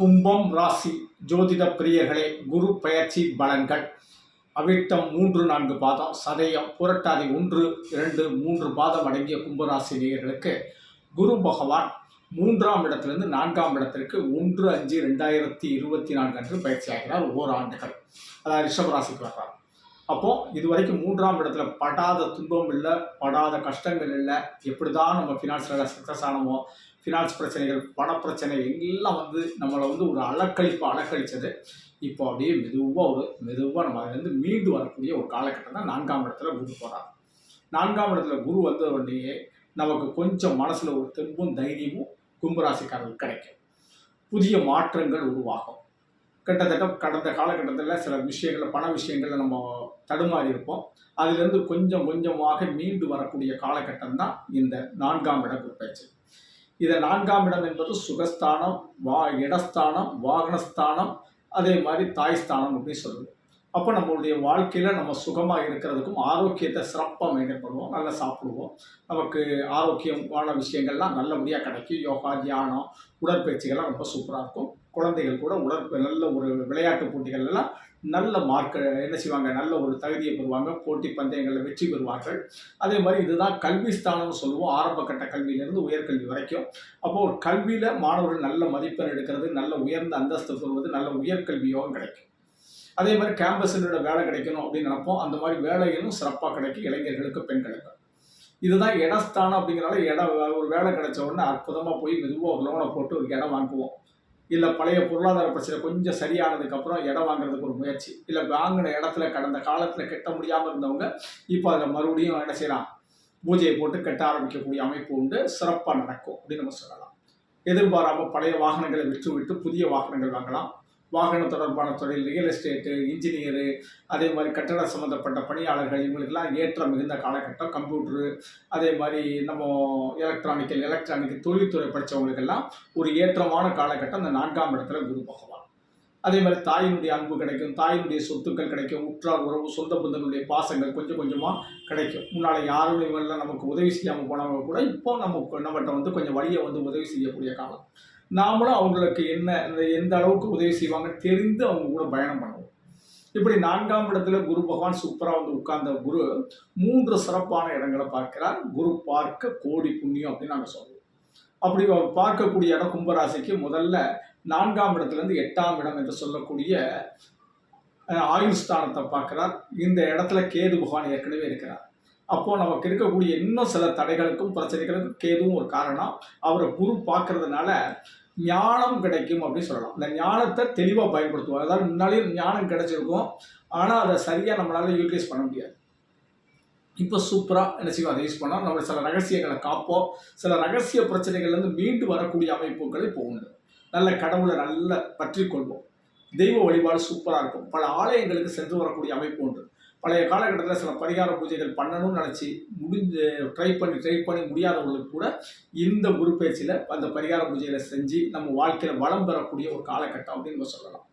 கும்பம் ராசி ஜோதிட பிரியர்களே குரு பயிற்சி பலன்கள். அவிட்டம் மூன்று நான்கு பாதம். சதயம் புரட்டாதி ஒன்று இரண்டு மூன்று பாதம் அடங்கிய கும்பராசி நேயர்களுக்கு குரு பகவான் மூன்றாம் இடத்திலிருந்து நான்காம் இடத்திற்கு ஒன்று அஞ்சு ரெண்டாயிரத்தி இருபத்தி நான்கு அன்று பயிற்சி ஆகிறார் ஓராண்டுகள். அதாவது ரிஷபராசிக்கு வர்றார். அப்போ இது வரைக்கும் மூன்றாம் இடத்துல படாத துன்பம் இல்லை படாத கஷ்டங்கள் இல்லை. எப்படி தான் நம்ம ஃபினான்ஸில் சக்ஸஸ் ஆனோமோ ஃபினான்ஸ் பிரச்சனைகள் பணப்பிரச்சனை எல்லாம் வந்து நம்மளை வந்து ஒரு அலக்கழிப்பு அலக்கழிச்சது. இப்போ அப்படியே மெதுவாக ஒரு மெதுவாக நம்ம அதுலேருந்து மீண்டு வரக்கூடிய ஒரு காலகட்டம் தான் நான்காம் இடத்துல குரு போகிறார் நான்காம் இடத்துல குரு வந்த உடனேயே நமக்கு கொஞ்சம் மனசில் ஒரு தெம்பும் தைரியமும் கும்பராசிக்காரர்கள் கிடைக்கும். புதிய மாற்றங்கள் உருவாகும். கிட்டத்தட்ட கடந்த காலகட்டத்தில் சில விஷயங்கள் பண விஷயங்களில் நம்ம தடுமாறி இருப்போம். அதிலிருந்து கொஞ்சம் கொஞ்சமாக மீண்டு வரக்கூடிய காலகட்டம் தான் இந்த நான்காம் இடம் குருப்பயிற்சி இதை நான்காம் இடம் என்பது சுகஸ்தானம் வா இடஸ்தானம் வாகனஸ்தானம் அதே மாதிரி தாய்ஸ்தானம் அப்படின்னு சொல்லுவோம். அப்போ நம்மளுடைய வாழ்க்கையில் நம்ம சுகமாக இருக்கிறதுக்கும் ஆரோக்கியத்தை சிறப்பாக மெயின்டைன் பண்ணுவோம் நல்லா சாப்பிடுவோம். நமக்கு ஆரோக்கியமான விஷயங்கள்லாம் நல்லபடியாக கிடைக்கும். யோகா தியானம் உடற்பயிற்சிகள்லாம் ரொம்ப சூப்பராக இருக்கும். குழந்தைகள் கூட உடற்ப நல்ல ஒரு விளையாட்டு போட்டிகள் எல்லாம் நல்ல மார்க் என்ன செய்வாங்க? நல்ல ஒரு தகுதியை பெறுவாங்க. போட்டி பந்தயங்களில் வெற்றி பெறுவார்கள். அதே மாதிரி இதுதான் கல்வி ஸ்தானம்னு சொல்லுவோம். ஆரம்ப கட்ட கல்வியிலேருந்து உயர்கல்வி வரைக்கும். அப்போ ஒரு கல்வியில் மாணவர்கள் நல்ல மதிப்பெண் எடுக்கிறது நல்ல உயர்ந்த அந்தஸ்து பெறுவது நல்ல உயர்கல்வி யோகம் கிடைக்கும். அதே மாதிரி கேம்பஸினோட வேலை கிடைக்கணும் அப்படின்னு நினப்போம். அந்த மாதிரி வேலைகளும் சிறப்பாக கிடைக்கும். இளைஞர்களுக்கு பெண்களுக்கு. இதுதான் இடஸ்தானம் அப்படிங்கிறனால இடம் ஒரு வேலை கிடைச்ச உடனே அற்புதமாக போய் மெதுவாக ஒரு லோனை போட்டு ஒரு இடம் வாங்குவோம். இல்லை பழைய பொருளாதார பிரச்சனை கொஞ்சம் சரியானதுக்கப்புறம் இடம் வாங்குறதுக்கு ஒரு முயற்சி. இல்லை வாங்கின இடத்துல கடந்த காலத்தில் கட்ட முடியாமல் இருந்தவங்க இப்போ அதில் மறுபடியும் என்ன செய்யலாம்? பூஜையை போட்டு கட்ட ஆரம்பிக்கக்கூடிய அமைப்பு உண்டு. சிறப்பாக நடக்கும் அப்படின்னு நம்ம சொல்லலாம். எதிர்பாராமல் பழைய வாகனங்களை விற்று விட்டு புதிய வாகனங்கள் வாங்கலாம். வாகன தொடர்பான தொழில் ரியல் எஸ்டேட்டு இன்ஜினியரு அதே மாதிரி கட்டட சம்மந்தப்பட்ட பணியாளர்கள் இவங்களுக்கெல்லாம் ஏற்ற மிகுந்த காலகட்டம் கம்ப்யூட்ரு அதே மாதிரி நம்ம எலக்ட்ரானிக்கல் எலக்ட்ரானிக் தொழில்துறை படித்தவங்களுக்கெல்லாம் ஒரு ஏற்றமான காலகட்டம் அந்த நான்காம் இடத்துல குரு பகவான். அதே மாதிரி தாயினுடைய அன்பு கிடைக்கும் தாயினுடைய சொத்துக்கள் கிடைக்கும் உற்றார் உறவு சொந்த பந்தங்களுடைய பாசங்கள் கொஞ்சம் கொஞ்சமாக கிடைக்கும். முன்னால் யாரும் இவங்களாம் நமக்கு உதவி செய்யாமல் போனவங்க கூட இப்போ நமக்கு நம்மகிட்ட வந்து கொஞ்சம் வழியை வந்து உதவி செய்யக்கூடிய காலம். நாமளும் அவங்களுக்கு என்ன இந்த எந்த அளவுக்கு உதவி செய்வாங்க தெரிந்து அவங்க கூட பயணம் பண்ணுவோம். இப்படி நான்காம் இடத்துல குரு பகவான் சூப்பராக வந்து உட்கார்ந்த குரு மூன்று சிறப்பான இடங்களை பார்க்கிறார். குரு பார்க்க கோடி புண்ணியம் அப்படின்னு நாங்கள் சொல்லுவோம் அப்படி பார்க்கக்கூடிய இடம் கும்பராசிக்கு முதல்ல நான்காம் இடத்துலேருந்து எட்டாம் இடம் என்று சொல்லக்கூடிய ஆயுள் ஸ்தானத்தை பார்க்கிறார். இந்த இடத்துல கேது பகவான் ஏற்கனவே இருக்கிறார். அப்போ நமக்கு இருக்கக்கூடிய இன்னும் சில தடைகளுக்கும் பிரச்சனைகளுக்கும் கேதுவும் ஒரு காரணம். அவரை குரு பார்க்கறதுனால ஞானம் கிடைக்கும் அப்படின்னு சொல்லலாம். இந்த ஞானத்தை தெளிவாக பயன்படுத்துவோம் அதாவது முன்னாலேயே ஞானம் கிடைச்சிருக்கும். ஆனால் அதை சரியாக நம்மளால் யூட்டிலைஸ் பண்ண முடியாது. இப்போ சூப்பராக என்ன செய்வோம்? அதை யூஸ் பண்ணோம். நம்ம சில ரகசியங்களை காப்போம். சில ரகசிய பிரச்சனைகள்லேருந்து மீண்டு வரக்கூடிய அமைப்புகள் இப்போ உண்டு. நல்ல கடவுளை நல்ல பற்றி கொள்வோம். தெய்வ வழிபாடு சூப்பராக இருக்கும். பல ஆலயங்களுக்கு சென்று வரக்கூடிய அமைப்பு உண்டு. பழைய காலகட்டத்தில் சில பரிகார பூஜைகள் பண்ணணும்னு நினச்சி முடிஞ்சு ட்ரை பண்ணி ட்ரை பண்ணி முடியாதவங்களுக்கு கூட இந்த குரு பயிற்சியில் அந்த பரிகார பூஜைகளை செஞ்சு நம்ம வாழ்க்கையில் வளம் பெறக்கூடிய ஒரு காலகட்டம் அப்படின்னு நம்ம சொல்லலாம்.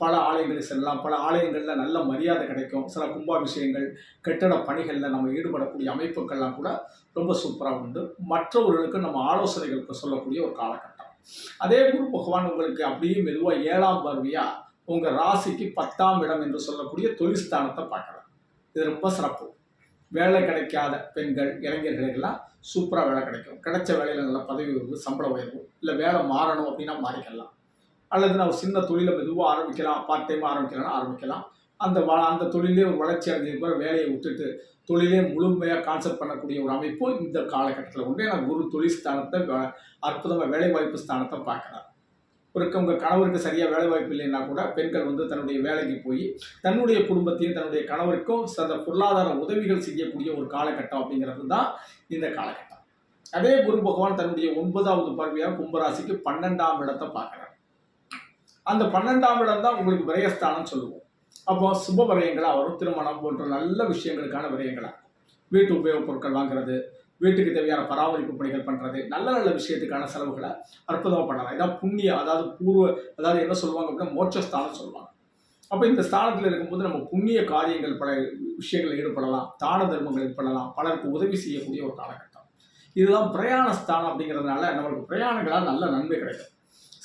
பல ஆலயங்களில் செல்லலாம். பல ஆலயங்களில் நல்ல மரியாதை கிடைக்கும். சில கும்பாபிஷேகங்கள் கட்டட பணிகளில் நம்ம ஈடுபடக்கூடிய அமைப்புகள்லாம் கூட ரொம்ப சூப்பராக உண்டு. மற்றவர்களுக்கு நம்ம ஆலோசனைகளுக்கு சொல்லக்கூடிய ஒரு காலகட்டம். அதே குரு பகவான் உங்களுக்கு அப்படியே மெதுவாக ஏழாம் பார்வையாக உங்கள் ராசிக்கு பத்தாம் இடம் என்று சொல்லக்கூடிய தொழில் ஸ்தானத்தை பார்க்கலாம் இது ரொம்ப சிறப்பு. வேலை கிடைக்காத பெண்கள் இளைஞர்களுக்கெல்லாம் சூப்பராக வேலை கிடைக்கும். கிடைச்ச வேலையில் நல்ல பதவி உயர்வு சம்பள உயர்வு இல்லை வேலை மாறணும் அப்படின்னா மாறிக்கலாம். அல்லது நான் சின்ன தொழிலை மெதுவாக ஆரம்பிக்கலாம் பார்ட் டைம் ஆரம்பிக்கலாம்னா ஆரம்பிக்கலாம். அந்த வ அந்த தொழிலே ஒரு வளர்ச்சி அடைஞ்சிருக்கிற வேலையை விட்டுட்டு தொழிலே முழுமையாக கான்செப்ட் பண்ணக்கூடிய ஒரு அமைப்பு இந்த காலகட்டத்தில் உண்டு. ஏன்னா குரு தொழில் ஸ்தானத்தை வ- அற்புதமாக வேலைவாய்ப்பு ஸ்தானத்தை பார்க்குறாரு. ஒரு உங்கள் கணவருக்கு சரியாக வேலை வாய்ப்பு இல்லைன்னா கூட பெண்கள் வந்து தன்னுடைய வேலைக்கு போய் தன்னுடைய குடும்பத்தையும் தன்னுடைய கணவருக்கும் சில பொருளாதார உதவிகள் செய்யக்கூடிய ஒரு காலகட்டம் அப்படிங்கிறது தான் இந்த காலகட்டம். அதே குரு பகவான் தன்னுடைய ஒன்பதாவது பார்வையாக கும்பராசிக்கு பன்னெண்டாம் இடத்தை பார்க்குறார். அந்த பன்னெண்டாம் இடம் தான் உங்களுக்கு விரயஸ்தானம் சொல்லுவோம். அப்போ சுப விரயங்களாக வரும். திருமணம் போன்ற நல்ல விஷயங்களுக்கான விரயங்களாக வீட்டு உபயோகப் பொருட்கள் வாங்குறது வீட்டுக்கு தேவையான பராமரிப்பு பணிகள் பண்ணுறது நல்ல நல்ல விஷயத்துக்கான செலவுகளை அற்புதமாக பண்ணலாம். இதான் புண்ணியம் அதாவது பூர்வ அதாவது என்ன சொல்லுவாங்க அப்படின்னா மோட்சஸ்தானம் சொல்லுவாங்க. அப்போ இந்த ஸ்தானத்தில் இருக்கும்போது நம்ம புண்ணிய காரியங்கள் பல விஷயங்களில் ஈடுபடலாம் தான தர்மங்கள் ஈடுபடலாம் பலருக்கு உதவி செய்யக்கூடிய ஒரு காலகட்டம். இதுதான் பிரயாண ஸ்தானம் அப்படிங்கிறதுனால நம்மளுக்கு பிரயாணங்களால் நல்ல நன்மை கிடைக்கும்.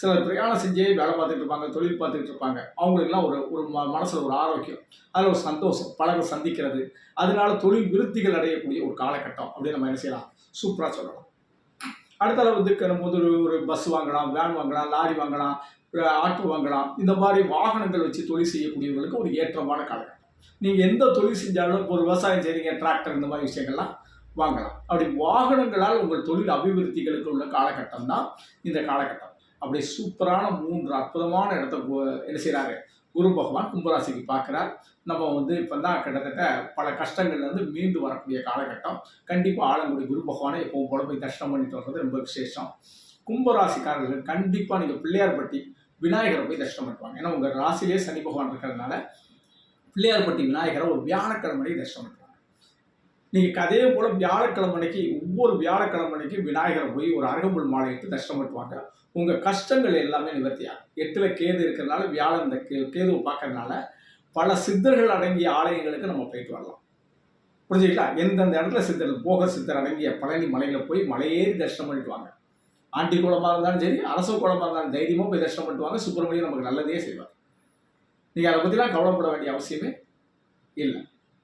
சிலர் பிரயாணம் செஞ்சே வேலை பார்த்துட்டு இருப்பாங்க தொழில் பார்த்துட்டு இருப்பாங்க. அவங்களுக்குலாம் ஒரு ஒரு ம மனசில் ஒரு ஆரோக்கியம். அதில் ஒரு சந்தோஷம் பலரை சந்திக்கிறது. அதனால தொழில் விருத்திகள் அடையக்கூடிய ஒரு காலகட்டம் அப்படின்னு நம்ம என்ன செய்யலாம்? சூப்பராக சொல்லலாம். அடுத்த அளவுக்கு நம்ம ஒரு ஒரு பஸ் வாங்கலாம் வேன் வாங்கலாம் லாரி வாங்கலாம் ஆட்டோ வாங்கலாம். இந்த மாதிரி வாகனங்கள் வச்சு தொழில் செய்யக்கூடியவர்களுக்கு ஒரு ஏற்றமான காலகட்டம். நீங்கள் எந்த தொழில் செஞ்சாலும் ஒரு விவசாயம் செய்கிறீங்க டிராக்டர் இந்த மாதிரி விஷயங்கள்லாம் வாங்கலாம். அப்படி வாகனங்களால் உங்கள் தொழில் அபிவிருத்திகளுக்கு உள்ள காலகட்டம் தான் இந்த காலகட்டம். அப்படி சூப்பரான மூன்று அற்புதமான இடத்த என்ன செய்கிறாரு குரு பகவான் கும்பராசிக்கு பார்க்குறார். நம்ம வந்து இப்போ தான் கிட்டத்தட்ட பல கஷ்டங்கள்லேருந்து மீண்டு வரக்கூடிய காலகட்டம். கண்டிப்பாக ஆலங்குடி குரு பகவானை எப்பவும் போல போய் தர்ஷனம் பண்ணிட்டு வர்றது ரொம்ப விசேஷம். கும்பராசிக்காரர்கள் கண்டிப்பாக நீங்கள் பிள்ளையார்பட்டி விநாயகரை போய் தர்ஷனம் பண்ணுவாங்க. ஏன்னா உங்கள் ராசிலே சனி பகவான் இருக்கிறதுனால பிள்ளையார்பட்டி விநாயகரை ஒரு வியாழக்கிழமையை தர்ஷனம் பண்ணுவாங்க. நீங்கள் அதே போல் வியாழக்கிழமை அன்னைக்கு ஒவ்வொரு வியாழக்கிழமை அன்னைக்கு விநாயகரை போய் ஒரு அருகம்புல் மாலை இட்டு தர்ஷனம் பண்ணுவாங்க. உங்கள் கஷ்டங்கள் எல்லாமே நிவர்த்தியாகும். எட்டில் கேது இருக்கிறதுனால வியாழன் இந்த கே கேதுவை பார்க்கறதுனால பல சித்தர்கள் அடங்கிய ஆலயங்களுக்கு நம்ம போயிட்டு வரலாம். புரிஞ்சுங்களா எந்தெந்த இடத்துல சித்தர் போக சித்தர் அடங்கிய பழனி மலையில் போய் மலையேறி தரிசனம் பண்ணிட்டு வாங்க. ஆண்டி குளமாக இருந்தாலும் சரி அரச குளமாக இருந்தாலும் தைரியமாக போய் தரிசனம் பண்ணிட்டு வாங்க. சுப்பிரமணியம் நமக்கு நல்லதே செய்வார். நீங்கள் அதை பற்றிலாம் கவலைப்பட வேண்டிய அவசியமே இல்லை.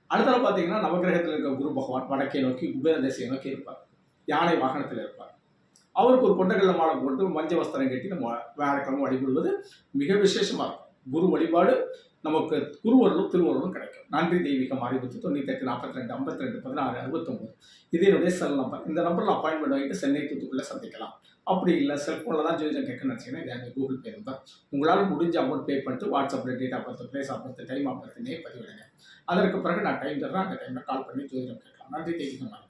அடுத்தது பார்த்தீங்கன்னா நவகிரகத்தில் இருக்க குரு பகவான் வடக்கே நோக்கி குபேர திசையை நோக்கி இருப்பார். யானை வாகனத்தில் இருப்பார். அவருக்கு ஒரு கொண்டகல்ல மாலை போட்டு மஞ்ச வஸ்திரம் கட்டி நம்ம வேலைக்கிழமை வழிபடுவது மிக விசேஷமாக இருக்கும். குரு வழிபாடு நமக்கு குருவருளும் திருவருளும் கிடைக்கும். நன்றி தெய்வீகம் அறிவித்து தொண்ணூற்றி எட்டு நாற்பத்தி ரெண்டு ஐம்பத்தி ரெண்டு பதினாறு அறுபத்தொம்பது. இது என்னுடைய செல் நம்பர் இந்த நம்பரில் அப்பாயின்மெண்ட் வாங்கிட்டு சென்னை தூத்துக்குள்ளே சந்திக்கலாம். அப்படி இல்லை செல்ஃபோனில் தான் ஜோதிடம் கேட்க நினச்சிங்கன்னா இது எனக்கு கூகுள் பே நம்பர் உங்களால் முடிஞ்ச அமௌண்ட் பே பண்ணிட்டு வாட்ஸ்அப்பில் date of birth place of birth time of பர்த்னே பதிவிடுங்க. அதற்கு பிறகு நான் டைம் தர்றேன். அந்த டைமில் கால் பண்ணி ஜோதிடம் கேட்கலாம். நன்றி தெய்வீகம் அறிவித்து